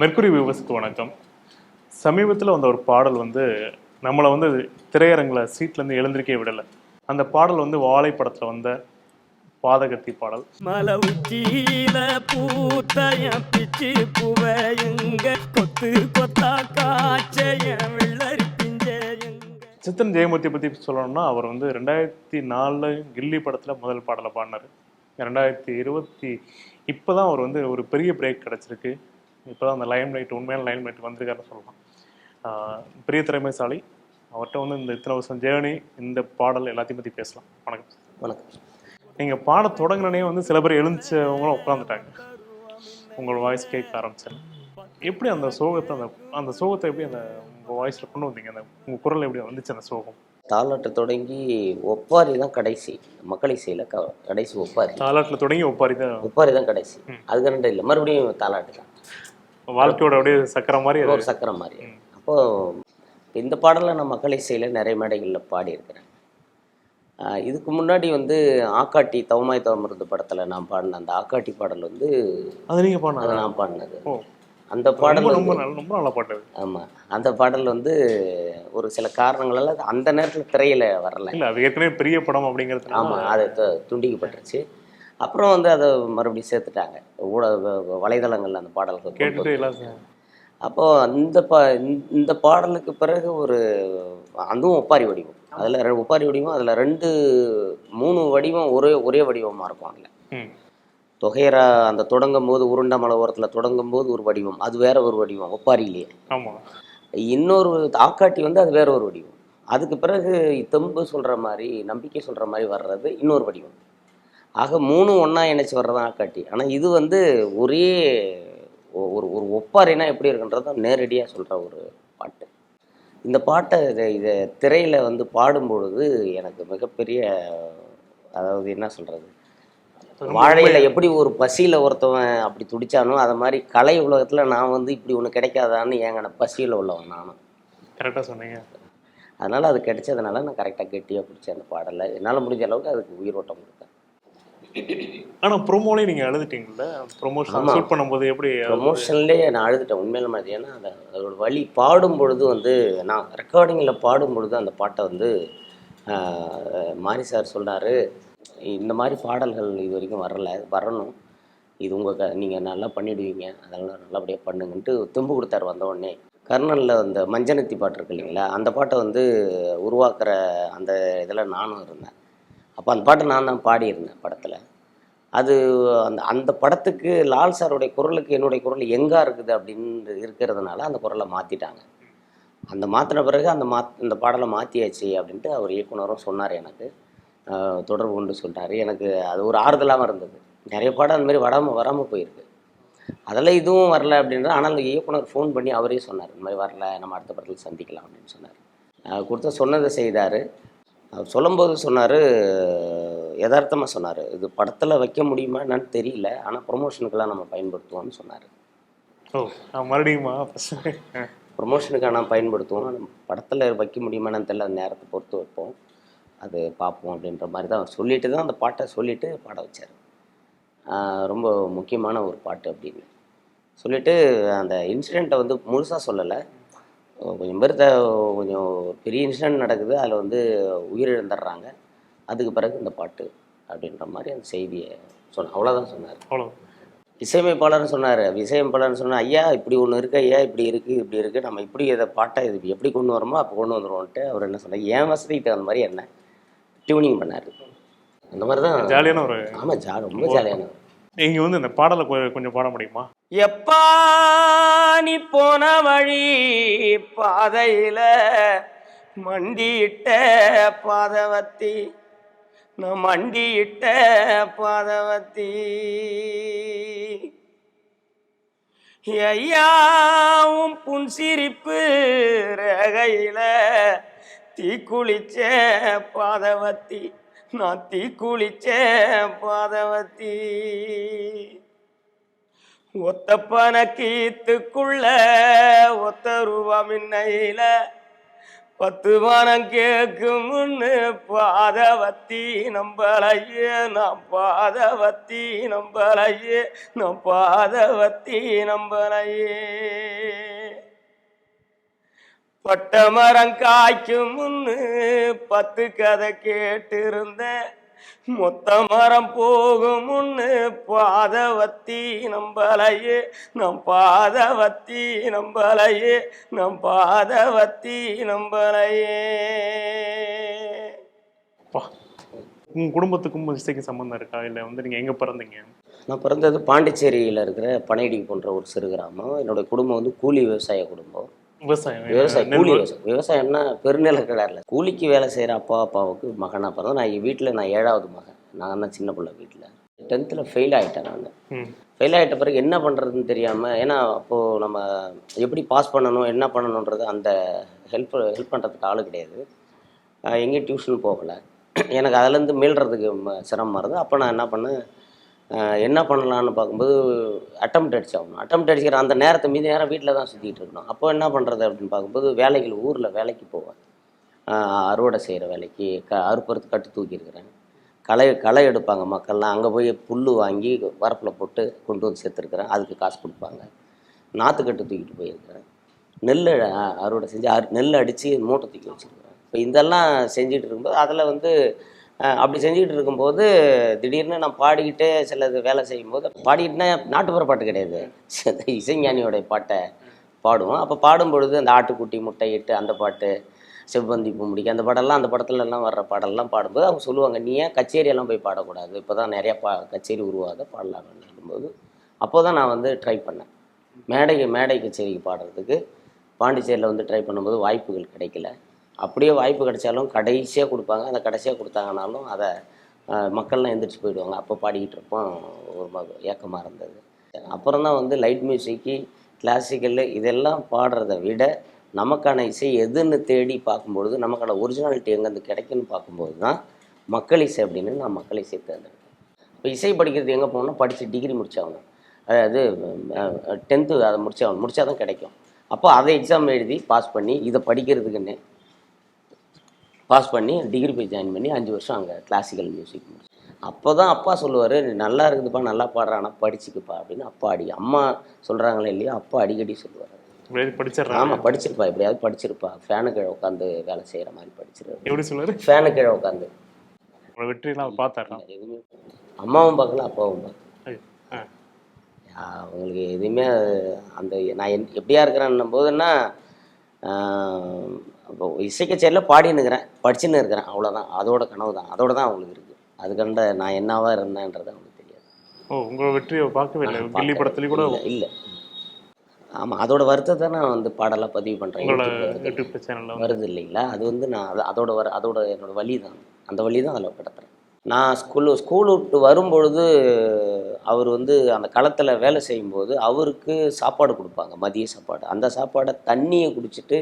Mercury வியூவர்ஸ்க்கு வணக்கம். சமீபத்தில் வந்த ஒரு பாடல் வந்து நம்மளை வந்து திரையரங்கில் சீட்லேருந்து எழுந்திருக்கே விடலை. அந்த பாடல் வந்து வாழை படத்தில் வந்த பாதகத்தி பாடல். மலை உச்சியில பூத்தைய பிச்சு புவையுங்க கொத்து கொத்தா காய்ச்சைய வெள்ளரி சித்தன் ஜெயமூர்த்தியை பற்றி சொல்லணும்னா அவர் வந்து ரெண்டாயிரத்தி நாலில் கில்லி படத்தில் முதல் பாடலை பாடினார். ரெண்டாயிரத்தி இருபத்தி இப்போ தான் அவர் வந்து ஒரு பெரிய பிரேக் கிடச்சிருக்கு. இப்போ தான் அந்த லைம் லைட் உண்மையான லைம் லைட் வந்திருக்காருன்னு சொல்லலாம். பெரிய திறமைசாலி அவர்கிட்ட வந்து இந்த இத்தனை வருஷம் ஜேர்னி இந்த பாடல் எல்லாத்தையும் பற்றி பேசலாம். வணக்கம். வணக்கம். நீங்கள் பாட தொடங்கினே வந்து சில பேர் எழுந்துச்சவங்களும் உட்காந்துட்டாங்க உங்களோட வாய்ஸ் கேட்க ஆரம்பிச்சாங்க எப்படி அந்த சோகத்தை அந்த அந்த சோகத்தை எப்படி அந்த உங்கள் வாய்ஸில் கொண்டு வந்தீங்க? அந்த உங்கள் குரல் எப்படி வந்துச்சு அந்த சோகம்? தாலாட்டு தொடங்கி ஒப்பாரி தான் கடைசி. மக்கள் க கடைசி ஒப்பாரி. தாலாட்டில் தொடங்கி ஒப்பாரி தான். ஒப்பாரி தான் கடைசி. அதுக்கு ரெண்டு இல்லை. மறுபடியும் தாலாட்டு தான். வாழ்க்கையோட அப்படியே சக்கரை மாதிரி ஒரு சக்கரம் மாதிரி. அப்போது இந்த பாடலை நான் மக்கள் இசையில் நிறைய மேடைகளில் பாடியிருக்கிறேன். இதுக்கு முன்னாடி வந்து ஆக்காட்டி தவமாய் தவமிருந்த படத்தில் நான் பாடின அந்த ஆக்காட்டி பாடல் வந்து அது நீங்கள் அதை பாடினா நான் பாடினது. அந்த பாடல் ரொம்ப ரொம்ப நல்லா பாட்டது. ஆமாம் அந்த பாடல் வந்து ஒரு சில காரணங்களால் அந்த நேரத்தில் திரையில் வரல. இல்லை அது ஏற்கனவே பெரிய படம் அப்படிங்கிறது ஆமாம் அது துண்டிக்கப்பட்டுருச்சு. அப்புறம் வந்து அதை மறுபடியும் சேர்த்துட்டாங்க. ஊடக வலைதளங்கள்ல அந்த பாடல்கள் கேட்டுட்டு எல்லாம் வந்தாங்க. அப்போ அந்த பா இந்த- பாடலுக்கு பிறகு ஒரு அதுவும் ஒப்பாரி வடிவம். அதில் ஒப்பாரி வடிவம் அதில் ரெண்டு மூணு வடிவம் ஒரே ஒரே வடிவமாக இருக்கும் அதில். தொகையரா அந்த தொடங்கும் போது உருண்டை மலை ஓரத்தில் தொடங்கும் போது ஒரு வடிவம். அது வேற ஒரு வடிவம் ஒப்பாரியிலேயே. இன்னொரு ஆக்காட்டி வந்து அது வேற ஒரு வடிவம். அதுக்கு பிறகு தெம்பு சொல்கிற மாதிரி நம்பிக்கை சொல்கிற மாதிரி வர்றது இன்னொரு வடிவம். ஆக மூணும் ஒன்றா இணைச்சி வர்றது ஆக்காட்டி ஆனால் இது வந்து ஒரே ஒரு ஒரு ஒப்பாரினா எப்படி இருக்குன்றத நேரடியாக சொல்கிற ஒரு பாட்டு. இந்த பாட்டை இதை இதை திரையில் வந்து பாடும்பொழுது எனக்கு மிகப்பெரிய அதாவது என்ன சொல்கிறது வாழையில எப்படி ஒரு பசியில் ஒருத்தவன் அப்படி துடிச்சானோ அதை மாதிரி கலை உலகத்தில் நான் வந்து இப்படி ஒன்று கிடைக்காதான்னு ஏங்கின பசியில் உள்ளவன் நானும். கரெக்டாக சொன்னீங்க. அதனால் அது கிடைச்சதுனால நான் கரெக்டாக கெட்டியாக பிடிச்சேன் அந்த பாடலை. என்னால் முடிஞ்ச அளவுக்கு அதுக்கு உயிரோட்டம் கொடுத்தேன். ஆனால் ப்ரோமோலேயே நீங்கள் எழுதிட்டீங்கல்ல ப்ரொமோஷன். ஷூட் பண்ணும்போது எப்படி ப்ரொமோஷன்லேயே நான் அழுதுட்டேன். உண்மையில மாதிரி ஏன்னா அந்த அதோட வழி பாடும் பொழுது வந்து நான் ரெக்கார்டிங்கில் பாடும் பொழுது அந்த பாட்டை வந்து மாரி சார் சொன்னார் இந்த மாதிரி பாடல்கள் இது வரைக்கும் வரல வரணும். இது உங்கள் க நீங்கள் நல்லா பண்ணிடுவீங்க. அதெல்லாம் நல்லபடியாக பண்ணுங்கன்ட்டு தெம்பு கொடுத்தாரு வந்த உடனே. கர்னலில் அந்த மஞ்சனத்தி பாட்டு இருக்கு இல்லைங்களா? அந்த பாட்டை வந்து உருவாக்குற அந்த இதில் நானும் இருந்தேன். அப்போ அந்த பாட்டை நான் தான் பாடியிருந்தேன் படத்தில். அது அந்த அந்த படத்துக்கு லால் சாருடைய குரலுக்கு என்னுடைய குரல் எங்கே இருக்குது அப்படின்னு இருக்கிறதுனால அந்த குரலை மாற்றிட்டாங்க அந்த மாற்றின பிறகு அந்த மா இந்த பாடலை மாற்றியாச்சு அப்படின்ட்டு அவர் இயக்குனரும் சொன்னார் எனக்கு. தொடர்பு கொண்டு சொன்னார் எனக்கு அது ஒரு ஆறுதலாகவும் இருந்தது. நிறைய பாடம் அந்த மாதிரி வராமல் வராமல் போயிருக்கு. அதெல்லாம் இதுவும் வரல அப்படின்ற ஆனால் அந்த இயக்குனர் ஃபோன் பண்ணி அவரே சொன்னார் இந்த மாதிரி வரல நம்ம அடுத்த படத்தில் சந்திக்கலாம் அப்படின்னு சொன்னார். கொடுத்த சொன்னதை செய்தார். அவர் சொல்லும்போது சொன்னார் யதார்த்தமாக சொன்னார். இது படத்தில் வைக்க முடியுமா என்னன்னு தெரியல ஆனால் ப்ரொமோஷனுக்கெல்லாம் நம்ம பயன்படுத்துவோம்னு சொன்னார். ஓ மறுபடியுமா ப்ரொமோஷனுக்காக நான் பயன்படுத்துவோம். ஆனால் படத்தில் வைக்க முடியுமான்னு தெரியல அந்த நேரத்தை பொறுத்து வைப்போம். அது பார்ப்போம் அப்படின்ற மாதிரி தான் சொல்லிட்டு தான் அந்த பாட்டை சொல்லிட்டு பாட வச்சார். ரொம்ப முக்கியமான ஒரு பாட்டு அப்படின்னு. சொல்லிட்டு அந்த இன்சிடெண்ட்டை வந்து முழுசாக சொல்லலை. கொஞ்சம் பேர் த கொஞ்சம் பெரிய இன்சிடெண்ட் நடக்குது. அதில் வந்து உயிரிழந்துடுறாங்க. அதுக்கு பிறகு இந்த பாட்டு அப்படின்ற மாதிரி அந்த செய்தியை சொன்ன அவ்வளோதான் சொன்னார். அவ்வளோ இசையமைப்பாளர்னு சொன்னார். இசையமைப்பாளர்னு சொன்னார் ஐயா இப்படி ஒன்று இருக்கு ஐயா இப்படி இருக்குது இப்படி இருக்குது நம்ம இப்படி இதை பாட்டை இது எப்படி கொண்டு வரோமோ அப்போ கொண்டு வந்துருவோன்ட்டு அவர் என்ன சொன்னார். என் வசதிக்கு தகுந்த மாதிரி என்ன டியூனிங் பண்ணார். அந்த மாதிரி தான் ஜாலியான ஒரு ஆமாம் ஜா ரொம்ப ஜாலியான நீங்கள் வந்து இந்த பாடலை கொஞ்சம் பாட முடியுமா? எப்பா நீ போன வழி பாதையில மண்டியிட்ட பாதவத்தி நான் மண்டியிட்ட பாதவத்தி. ஐயாவும் புன்சிரிப்பு ரகையில தீக்குளிச்ச பாதவத்தி நான் தீக்குளிச்ச பாதவத்தி. ஒத்த பணக்கீத்துக்குள்ள ஒத்த ரூபா மின்னையில பத்து மனம் கேட்கும் முன்னு பாதவத்தி நம்பலையே நாம் பாதவத்தி நம்பலையே நாம் பாதவத்தி நம்பலையே பட்ட மரம் காய்க்கும் முன்னு பத்து கதை கேட்டிருந்தேன். மொத்த மரம் போகும் முன்னு பாதவத்தி நம்பலையே நம் பாதவத்தி நம்பலையே நம் பாதவத்தி நம்பலையே. அப்பா. உங்க குடும்பத்துக்கும் இசைக்கு சம்பந்தம் இருக்கா? இல்லை வந்து நீங்க எங்க பிறந்தீங்க? நான் பிறந்தது பாண்டிச்சேரியில் இருக்கிற பனையடி போன்ற ஒரு சிறு கிராமம். என்னுடைய குடும்பம் வந்து கூலி விவசாய குடும்பம். விவசாயம். விவசாயம் கூலி விவசாயம். விவசாயம்னா பெருநில கிடாரில் கூலிக்கு வேலை செய்கிற அப்பா அப்பாவுக்கு மகனாக பிறந்தேன் நான் வீட்டில் நான் ஏழாவது மகன். நான் தான் சின்ன பிள்ளை வீட்டில் டென்த்தில் ஃபெயில் ஆகிட்டேன் நான். ஃபெயில் ஆகிட்ட பிறகு என்ன பண்ணுறதுன்னு தெரியாமல் ஏன்னா அப்போது நம்ம எப்படி பாஸ் பண்ணணும் என்ன பண்ணணுன்றது அந்த ஹெல்ப் ஹெல்ப் பண்ணுறதுக்கு ஆள் கிடையாது. எங்கேயும் டியூஷன் போகலை. எனக்கு அதுலேருந்து மீள்றதுக்கு சிரமமாக இருந்தது. அப்போ நான் என்ன பண்ணேன்? என்ன பண்ணலான்னு பார்க்கும்போது அட்டம் அடிச்சாகணும். அட்டம் அடிக்கிற அந்த நேரத்தை மீதி நேரம் வீட்டில் தான் சுற்றிட்டு இருக்கணும். அப்போ என்ன பண்ணுறது அப்படின்னு பார்க்கும்போது வேலைகள் ஊரில் வேலைக்கு போவேன். அறுவடை செய்கிற வேலைக்கு க அறுப்பறுத்து கட்டு தூக்கியிருக்கிறேன். களை களை எடுப்பாங்க மக்கள்லாம். அங்கே போய் புல் வாங்கி வரப்பில் போட்டு கொண்டு வந்து சேர்த்துருக்குறேன். அதுக்கு காசு கொடுப்பாங்க. நாற்று கட்டு தூக்கிட்டு போயிருக்கிறேன். நெல் அறுவடை செஞ்சு அறு நெல் அடித்து மூட்டை தூக்கி வச்சுருக்கிறேன். இப்போ இதெல்லாம் செஞ்சுட்டு இருக்கும்போது அதில் வந்து அப்படி செஞ்சுக்கிட்டு இருக்கும்போது திடீர்னு நான் பாடிக்கிட்டே சிலது வேலை செய்யும்போது பாடிக்கிட்டுனா நாட்டுப்புற பாட்டு கிடையாது. இசைஞானியோடைய பாட்டை பாடுவோம். அப்போ பாடும் பொழுது அந்த ஆட்டுக்குட்டி முட்டையிட்டு அந்த பாட்டு செவ்வந்தி பூமுடிக்கு அந்த பாடெல்லாம் அந்த படத்துல எல்லாம் வர்ற பாடல்லாம் பாடும்போது அவங்க சொல்லுவாங்க நீ ஏன் கச்சேரியெல்லாம் போய் பாடக்கூடாது? இப்போ தான் நிறையா பா கச்சேரி உருவாக பாடலாம்னு சொல்லும்போது அப்போ தான் நான் வந்து ட்ரை பண்ணேன். மேடை மேடை கச்சேரிக்கு பாடுறதுக்கு. பாண்டிச்சேரியில் வந்து ட்ரை பண்ணும்போது வாய்ப்புகள் கிடைக்கல. அப்படியே வாய்ப்பு கிடைச்சாலும் கடைசியாக கொடுப்பாங்க. அந்த கடைசியாக கொடுத்தாங்கனாலும் அதை மக்கள்லாம் எந்திரிச்சு போயிடுவாங்க. அப்போ பாடிக்கிட்டு இருப்போம். ஒரு ம- ஏக்கமாக இருந்தது. அப்புறம் தான் வந்து லைட் மியூசிக்கு கிளாசிக்கல் இதெல்லாம் பாடுறதை விட நமக்கான இசை எதுன்னு தேடி பார்க்கும்பொழுது நமக்கான ஒரிஜினாலிட்டி எங்கேருந்து கிடைக்குன்னு பார்க்கும்போது தான் மக்கள் இசை அப்படின்னு நான் மக்கள் இசை தேர்ந்தெடுத்தேன். இப்போ இசை படிக்கிறது எங்கே போகணும் படித்து டிகிரி முடித்தாகணும் அதாவது டென்த்து அதை முடிச்சாகணும் முடித்தா தான் கிடைக்கும். அப்போ அதை எக்ஸாம் எழுதி பாஸ் பண்ணி இதை படிக்கிறதுக்குன்னு பாஸ் பண்ணி டிகிரி போய் ஜாயின் பண்ணி அஞ்சு வருஷம் அங்கே கிளாசிக்கல் மியூசிக் அப்போ தான் அப்பா சொல்லுவார் நல்லா இருக்குதுப்பா நல்லா பாடுறானா படிச்சுக்குப்பா அப்படின்னு அப்பா அடி அம்மா சொல்கிறாங்களே இல்லையா அப்பா அடிக்கடி சொல்லுவார். படிச்சிடுறாங்க. ஆமாம் படிச்சிருப்பா எப்படியாவது படிச்சிருப்பா. ஃபேனு கீழே உட்காந்து வேலை செய்கிற மாதிரி படிச்சிரு எப்படி சொல்லுவாரு? ஃபேனு கீழே உட்காந்து அவர் பார்த்தாரா எதுவுமே அம்மாவும் பார்க்கல அப்பாவும் பார்க்கல. ஐயோ. ஆ. அவங்களுக்கு எதுவுமே அந்த நான் எப்படியா இருக்கிறேன்னும் போதுன்னா இப்போ இசை கச்சேரியில் பாடின்னு இருக்கிறேன் படிச்சுன்னு இருக்கிறேன் அவ்வளோதான் அதோட கனவு தான் அதோட தான் அவங்களுக்கு இருக்குது அதுக்கண்ட நான் என்னவா இருந்தேன்றது அவங்களுக்கு தெரியாது. ஓ உங்களோட வெற்றியை பார்க்கவே இல்லை கில்லி படத்துலயும் கூட இல்லை ஆமாம் அதோட வருத்தத்தை நான் வந்து பாடலாக பதிவு பண்ணுறேன் வருது. இல்லைங்களா? அது வந்து நான் அது அதோட வர அதோட என்னோட வழி தான் அந்த வழி தான் அதில் கடத்துறேன் நான் ஸ்கூலு ஸ்கூல் விட்டு வரும்பொழுது அவர் வந்து அந்த களத்தில் வேலை செய்யும்போது அவருக்கு சாப்பாடு கொடுப்பாங்க மதிய சாப்பாடு. அந்த சாப்பாடை தண்ணியை குடிச்சிட்டு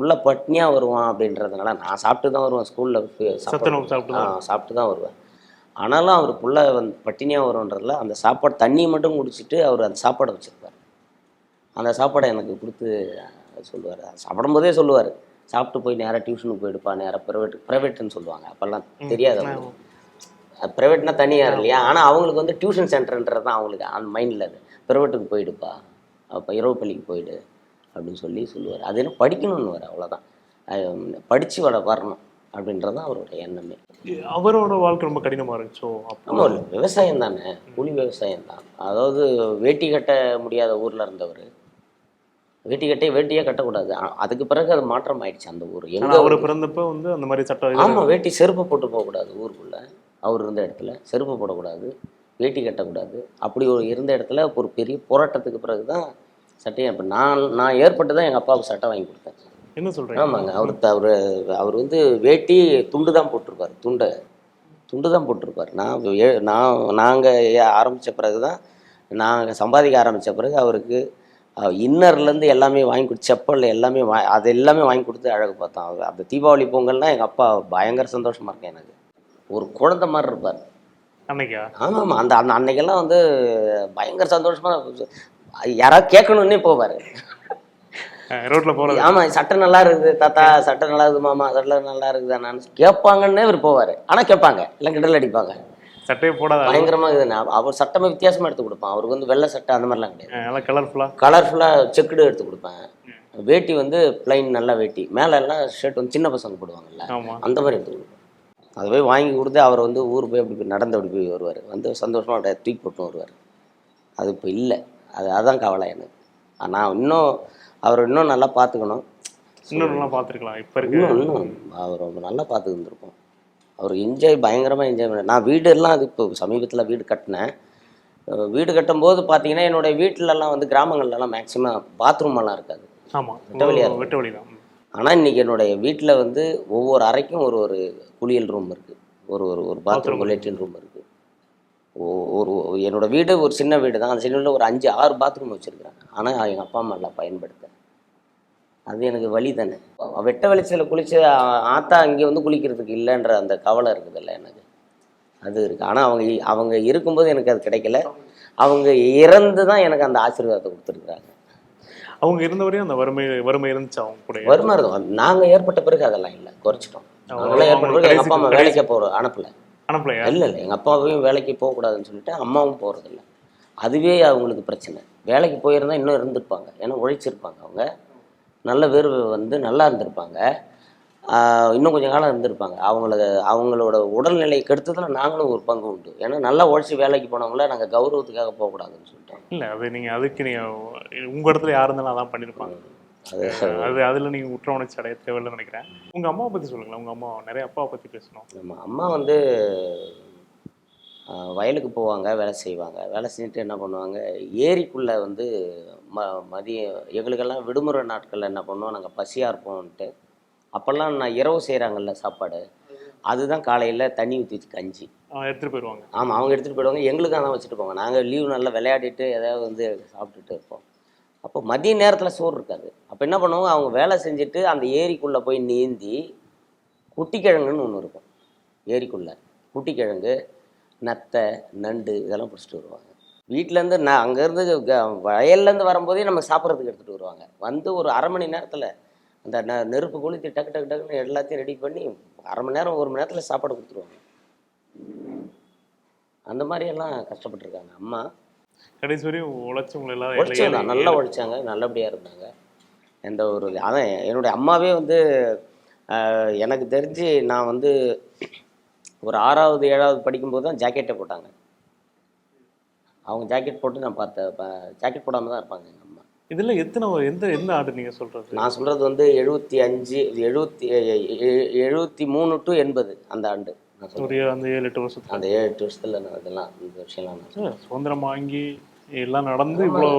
புள்ள பட்னியாக வருவான் அப்படின்றதுனால நான் சாப்பிட்டு தான் வருவேன் ஸ்கூலில் சாப்பிட்டு தான் வருவேன். ஆனாலும் அவர் புள்ள வந்து பட்டினியாக வரும்ன்றதுல அந்த சாப்பாடு தண்ணியை மட்டும் குடிச்சிட்டு அவர் அந்த சாப்பாடை வச்சுருப்பார். அந்த சாப்பாடை எனக்கு கொடுத்து சொல்லுவார். சாப்பிடும்போதே சொல்லுவார். சாப்பிட்டு போய் நேராக டியூஷனுக்கு போயிடுப்பா நேராக ப்ரைவேட் ப்ரைவேட்டுன்னு சொல்லுவாங்க. அப்போல்லாம் தெரியாது ப்ரைவேட்னா தனியார் இல்லையா? ஆனால் அவங்களுக்கு வந்து டியூஷன் சென்டர்ன்றது தான் அவங்களுக்கு அந்த மைண்டில் அது. ப்ரைவேட்டுக்கு போயிடுப்பா. அப்போ இரவு பள்ளிக்கு போயிடு. அப்படின்னு சொல்லி சொல்லுவார். அது என்ன படிக்கணும்னு வர அவ்வளோதான் படித்து வர வரணும் அப்படின்றது தான் அவரோட எண்ணமே அவரோட வாழ்க்கை ரொம்ப கடினமா இருந்துச்சோ? ஆமாம் இல்லை விவசாயம் தானே. கூலி விவசாயம் தான். அதாவது வேட்டி கட்ட முடியாத ஊரில் இருந்தவர் வேட்டி கட்டே வேட்டியே கட்டக்கூடாது. அதுக்கு பிறகு அது மாற்றம் ஆயிடுச்சு அந்த ஊர். எங்க அவர் பிறந்தப்ப வந்து அந்த மாதிரி சட்டம் ஆமாம் வேட்டி செருப்பு போட்டு போகக்கூடாது ஊருக்குள்ள. அவர் இருந்த இடத்துல செருப்பு போடக்கூடாது வேட்டி கட்டக்கூடாது. அப்படி ஒரு இருந்த இடத்துல ஒரு பெரிய போராட்டத்துக்கு பிறகு தான் சட்டையை இப்போ நான் நான் ஏற்பட்டு தான் எங்கள் அப்பாவுக்கு சட்டை வாங்கி கொடுத்தேன். என்ன சொல்றீங்க? ஆமாங்க. அவர் அவர் அவர் வந்து வேட்டி துண்டு தான் போட்டிருப்பார் துண்டை. துண்டு தான் போட்டிருப்பார். நான் நான் நாங்கள் ஆரம்பித்த பிறகு தான் நாங்கள் சம்பாதிக்க ஆரம்பித்த பிறகு அவருக்கு இன்னர்லேருந்து எல்லாமே வாங்கி கொடுத்து செப்பல் எல்லாமே வா அது எல்லாமே வாங்கி கொடுத்து அழகு பார்த்தோம். அவர் அந்த தீபாவளி பொங்கல்னா எங்கள் அப்பா பயங்கர சந்தோஷமாக இருக்கேன் எனக்கு. ஒரு குழந்தை மாதிரி இருப்பார். அன்னைக்கா? ஆமாம். ஆமாம் அந்த அந்த அன்னைக்கெல்லாம் வந்து பயங்கர சந்தோஷமாக யாராவது கேட்கணுன்னே போவார். ரோட்ல போறது. ஆமா சட்டை நல்லா இருக்குது தாத்தா சட்டை நல்லா இருக்குது மாமா சட்டை நல்லா இருக்குதா நான் கேட்பாங்கன்னே இவர் போவாரு. ஆனா கேட்பாங்க இல்லை கிண்டல் அடிப்பாங்க. சட்டையை போடாத. பயங்கரமா இருக்குது அவர் சட்டமே வித்தியாசமா எடுத்து கொடுப்பான். அவருக்கு வந்து வெள்ளை சட்டை அந்த மாதிரிலாம் கிடையாது. நல்லா கலர்ஃபுல்லா கலர்ஃபுல்லாக செக்குடு எடுத்து கொடுப்பேன். வேட்டி வந்து பிளைன் நல்ல வேட்டி. மேலே எல்லாம் ஷர்ட் வந்து சின்ன பசங்க போடுவாங்கல்ல அந்த மாதிரி எடுத்து கொடுப்பேன். அதை போய் வாங்கி கொடுத்து அவர் வந்து ஊர் போய் அப்படி போய் நடந்து அப்படி போய் வருவார். வந்து சந்தோஷமா அப்படியே தூக்கி போட்டு வருவார். அது இப்போ இல்லை. அது அதான் கவலை எனக்கு. நான் இன்னும் அவர் இன்னும் நல்லா பார்த்துக்கணும் இன்னும் நல்லா பார்த்துருக்கலாம் இப்ப இருக்க இன்னும் இன்னும் அவர் ரொம்ப நல்லா பார்த்து இருந்திருப்போம் அவர் என்ஜாய் பயங்கரமாக என்ஜாய் பண்ண நான் வீடு எல்லாம் அது இப்போ சமீபத்தில் வீடு கட்டினேன். வீடு கட்டும்போது பார்த்தீங்கன்னா என்னுடைய வீட்டிலலாம் வந்து கிராமங்கள்லலாம் மேக்ஸிமம் பாத்ரூம் எல்லாம் இருக்காது தான். ஆனால் இன்னைக்கு என்னுடைய வீட்டில் வந்து ஒவ்வொரு அறைக்கும் ஒரு ஒரு குளியல் ரூம் இருக்குது ஒரு ஒரு ஒரு பாத்ரூம் லெட்டின் ரூம் இருக்குது ஒரு என்னோட வீடு ஒரு சின்ன வீடு தான் அந்த சின்ன ஒரு அஞ்சு ஆறு பாத்ரூம் வச்சுருக்கிறேன் ஆனால் எங்கள் அப்பா அம்மா எல்லாம் பயன்படுத்த. அது எனக்கு வழி தானே. வெட்ட வெளிச்சத்தில் குளிச்சு ஆத்தா இங்கே வந்து குளிக்கிறதுக்கு இல்லைன்ற அந்த கவலை இருக்குதுல்ல எனக்கு. அது இருக்குது ஆனால் அவங்க அவங்க இருக்கும்போது எனக்கு அது கிடைக்கல. அவங்க இறந்து தான் எனக்கு அந்த ஆசீர்வாதத்தை கொடுத்துருக்குறாங்க. அவங்க இருந்த வரையும் அந்த வறுமை வறுமை இருந்துச்சு அவங்க கூட வருமா இருக்கும் நாங்கள் ஏற்பட்ட பிறகு அதெல்லாம் இல்லை. குறைச்சிட்டோம். நாங்களாம் ஏற்பட்ட பிறகு எங்கள் அப்பா அம்மா வேலைக்கே போகிற அனுப்பல. அனுப்பலையா? இல்லை இல்லை. எங்கள் அப்பாவையும் வேலைக்கு போகக்கூடாதுன்னு சொல்லிட்டு அம்மாவும் போகிறதில்ல அதுவே அவங்களுக்கு பிரச்சனை. வேலைக்கு போயிருந்தா இன்னும் இருந்திருப்பாங்க. ஏன்னா உழைச்சிருப்பாங்க அவங்க. நல்ல பேர் வந்து நல்லா இருந்திருப்பாங்க. இன்னும் கொஞ்சம் காலம் இருந்திருப்பாங்க. அவங்கள அவங்களோட உடல்நிலை கெடுத்ததுல நாங்களும் ஒரு பங்கு உண்டு. ஏன்னா நல்லா உழைச்சி வேலைக்கு போனவங்கள நாங்கள் கௌரவத்துக்காக போகக்கூடாதுன்னு சொல்லிட்டோம். இல்ல அது நீங்க அதுக்கு நீங்க உங்க இடத்துல யார் இருந்தாலும் அதான் பண்ணிருப்பாங்க. அது அது அதுல நீங்க குற்ற உணர்ச்சி அடைய தேவையில்லைன்னு நினைக்கிறேன். உங்க அம்மாவை பத்தி சொல்லுங்களேன். உங்க அம்மா நிறைய அப்பாவை பத்தி பேசணும். நம்ம அம்மா வந்து வயலுக்கு போவாங்க வேலை செய்வாங்க. வேலை செஞ்சுட்டு என்ன பண்ணுவாங்க ஏரிக்குள்ளே வந்து ம மதியம் எங்களுக்கெல்லாம் விடுமுறை நாட்களில் என்ன பண்ணுவோம் நாங்கள் பசியாக இருப்போம்ன்ட்டு. அப்போல்லாம் நான் இரவு செய்கிறாங்கல்ல சாப்பாடு. அதுதான் காலையில் தண்ணி ஊற்றி வச்சு கஞ்சி. அவன் எடுத்துட்டு போயிடுவாங்க. ஆமாம் அவங்க எடுத்துகிட்டு போயிடுவாங்க. எங்களுக்கு அதான் வச்சுட்டு போவாங்க. நாங்கள் லீவ் நல்லா விளையாடிட்டு ஏதாவது வந்து சாப்பிட்டுட்டு இருப்போம். அப்போ மதிய நேரத்தில் சோறு இருக்காது. அப்போ என்ன பண்ணுவாங்க? அவங்க வேலை செஞ்சுட்டு அந்த ஏரிக்குள்ளே போய் நீந்தி குட்டிக்கிழங்குன்னு ஒன்று இருக்கும். ஏரிக்குள்ளே குட்டிக்கிழங்கு நத்தை நண்டு இதெல்லாம் பிடிச்சிட்டு வருவாங்க. வீட்டிலேருந்து நான் அங்கேருந்து வயல்லேருந்து வரும்போதே நம்ம சாப்பிட்றதுக்கு எடுத்துகிட்டு வருவாங்க. வந்து ஒரு அரை மணி நேரத்தில் அந்த ந நெருப்பு கொளுத்தி டக்கு டக்கு டக்குன்னு எல்லாத்தையும் ரெடி பண்ணி அரை மணி நேரம் ஒரு மணி நேரத்தில் சாப்பாடு கொடுத்துருவாங்க. அந்த மாதிரியெல்லாம் கஷ்டப்பட்டுருக்காங்க கஷ்டப்பட்டிருக்காங்க. அம்மா கடைசி வரையும் உழைச்சவங்களை எல்லாம் உழைச்சாங்க நல்லா உழைச்சாங்க. நல்லபடியாக இருந்தாங்க. எந்த ஒரு அதான் என்னுடைய அம்மாவே வந்து எனக்கு தெரிஞ்சு நான் வந்து ஒரு ஆறாவது ஏழாவது படிக்கும்போது தான் ஜாக்கெட்டை போட்டாங்க. அவங்க ஜாக்கெட் போட்டு நான் பார்த்தேன் ஜாக்கெட் போடாமல் தான் இருப்பாங்க எங்கள் அம்மா. இதுல எத்தனை எந்த எந்த ஆண்டு நீங்க சொல்றது? நான் சொல்கிறது வந்து எழுபத்தி அஞ்சு எழுபத்தி எழுபத்தி மூணு டு எண்பது அந்த ஆண்டு. ஒரு அந்த ஏழு எட்டு வருஷத்துக்கு அந்த ஏழு எட்டு வருஷத்தில் நான் இதெல்லாம் இந்த விஷயம்லாம் சுதந்திரம் வாங்கி எல்லாம் நடந்து இவ்வளோ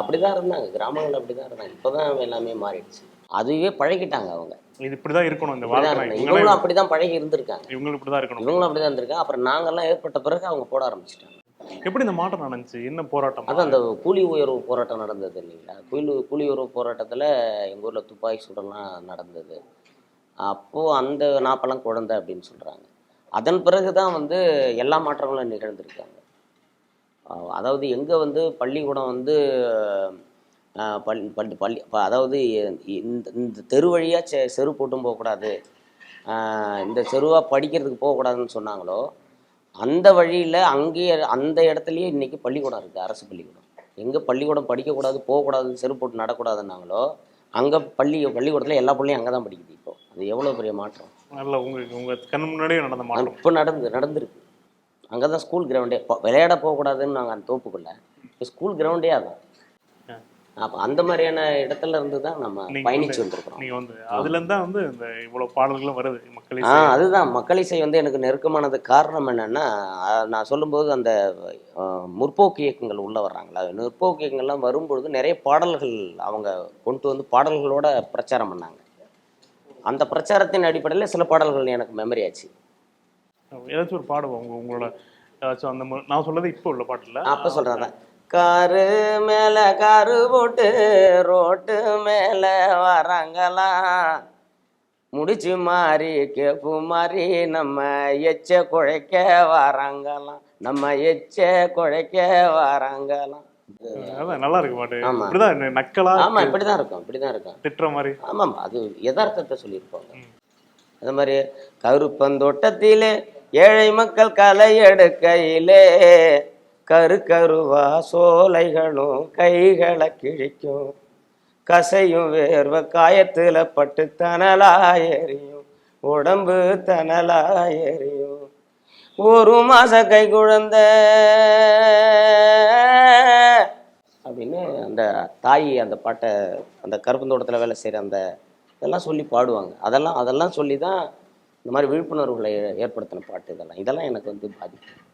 அப்படிதான் இருந்தாங்க. கிராமங்கள் அப்படிதான் இருந்தாங்க. இப்போதான் எல்லாமே மாறிடுச்சு. அதுவே பழகிட்டாங்க அவங்க. இது இப்படிதான் இருக்கணும் இந்த. இவங்களும் அப்படிதான் பழகி இருந்திருக்காங்க. இவங்களும் இப்படிதான் இருக்கணும். இவங்களும் அப்படிதான் இருந்திருக்காங்க. அப்புறம் நாங்கெல்லாம் ஏற்பட்ட பிறகு அவங்க போட ஆரம்பிச்சிட்டாங்க. எப்படி இந்த மாற்றம் நடந்துச்சு? என்ன போராட்டம்? அதான் அந்த கூலி உயர்வு போராட்டம் நடந்தது இல்லைங்களா? கூலி கூலி உயர்வு போராட்டத்தில் எங்கள் ஊரில் துப்பாக்கி சூடெல்லாம் நடந்தது. அப்போது அந்த நாப்பெல்லாம் குழந்தை அப்படின்னு சொல்கிறாங்க அதன் பிறகு தான் வந்து எல்லா மாற்றங்களும் நிகழ்ந்திருக்காங்க. அதாவது எங்கே வந்து பள்ளிக்கூடம் வந்து பள்ளி பள்ளி பள்ளி அதாவது இந்த இந்த தெரு வழியாக செ செரு போட்டும் போகக்கூடாது இந்த செருவாக படிக்கிறதுக்கு போகக்கூடாதுன்னு சொன்னாங்களோ அந்த வழியில் அங்கேயே அந்த இடத்துலையே இன்னைக்கு பள்ளிக்கூடம் இருக்குது அரசு பள்ளிக்கூடம். எங்கே பள்ளிக்கூடம் படிக்கக்கூடாது போகக்கூடாது செருப்பு போட்டு நடக்கூடாதுன்னாங்களோ அங்கே பள்ளி பள்ளிக்கூடத்தில் எல்லா பிள்ளையும் அங்கே தான் படிக்குது இப்போ. அது எவ்வளோ பெரிய மாற்றம்? நல்ல உங்க உங்க கண் முன்னாடியே நடந்த மாற்றம். இப்போ நடந்து நடந்திருக்கு. அங்கே தான் ஸ்கூல் கிரவுண்டே விளையாட போகக்கூடாதுன்னு நாங்கள் அந்த தோப்புக்குள்ள. இப்போ ஸ்கூல் கிரவுண்டே அதான். அப்போ அந்த மாதிரியான இடத்துல இருந்து தான் நம்ம பயணிச்சு வந்து- வந்திருக்கிறோம். நீங்க வந்து அதுல இருந்து தான் வந்து இந்த இவ்வளவு பாடல்களும் வருது மக்களே ஆ அதுதான். மக்கள் இசை வந்து எனக்கு நெருக்கமானது காரணம் என்னன்னா நான் சொல்லும்போது அந்த முற்போக்கு இயக்கங்கள் உள்ள வர்றாங்களா? முற்போக்கு இயக்கங்கள்லாம் வரும்பொழுது நிறைய பாடல்கள் அவங்க கொண்டு வந்து பாடல்களோட பிரச்சாரம் பண்ணாங்க. அந்த பிரச்சாரத்தின் அடிப்படையில் சில பாடல்கள் எனக்கு மெமரி ஆச்சு. ஏதாச்சும் ஒரு பாடுவோம் உங்க உங்களோட ஏதாச்சும் அந்த நான் சொல்றது இப்போ உள்ள பாட்டு இல்ல அப்போ சொல்கிறேன் காரு மேலே காரு போட்டு ரோட்டு மேலே வராங்களாம் முடிச்சு மாறி கேப்பு மாறி நம்ம எச்ச குழைக்க வராங்களாம் நம்ம எச்ச குழைக்க வராங்களாம் நல்லா இருக்கு. இப்படிதான் நக்கலா ஆமா இப்படிதான் இருக்கும் இப்படிதான் இருக்கும். திட்டுற மாதிரி. ஆமாம் அது யதார்த்தத்தை சொல்லியிருப்பாங்க. அது மாதிரி கருப்பந்தோட்டத்திலே ஏழை மக்கள் களை எடுக்கையிலே கரு கருவா சோலைகளும் கைகளை கிழிக்கும். கசையும் வேர்வ காயத்துல பட்டு தனலா எரியும் உடம்பு தனலா எரியும் ஒரு மாச கை குழந்த. அப்படின்னு அந்த தாய் அந்த பாட்டை அந்த கருப்பந்தோட்டத்தில் வேலை செய்கிற அந்த இதெல்லாம் சொல்லி பாடுவாங்க. அதெல்லாம் அதெல்லாம் சொல்லி தான் இந்த மாதிரி விழிப்புணர்வுகளை ஏற்படுத்தின பாட்டு இதெல்லாம். இதெல்லாம் எனக்கு வந்து பாதிக்கும்